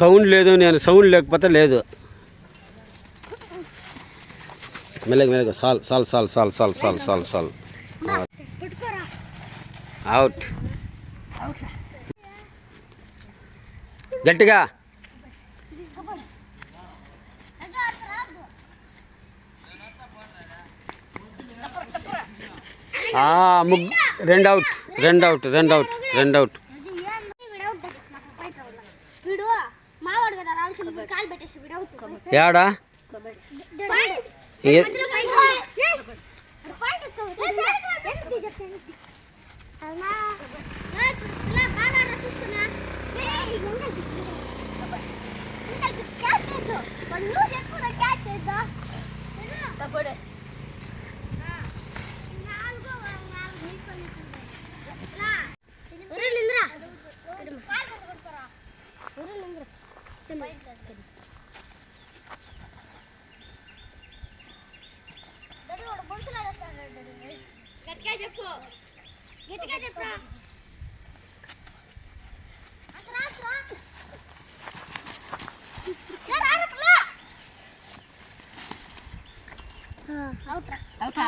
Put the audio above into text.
Sound లేదు నేను sound లేకపోతే లేదు మెల్లగా మెల్లగా సాల్ సాల్ సాల్ సాల్ సాల్ సాల్ సాల్ సాల్ పెట్టుకోరా అవుట్ గట్టిగా ఆ, ముగ్ రెండు అవుట్ రెండు అవుట్ రెండు అవుట్ రెండు అవుట్ వీడు మావాడు కదా రామచంద్రుడు కాలు పెట్టేసి విడవుట్ ఏడా? క్యాచ్ చేద్దాం. క్యాచ్ చేద్దాం. గట్టిగా చెప్పు. గట్టిగా చెప్పురా అవుట్రా. అవుట్రా.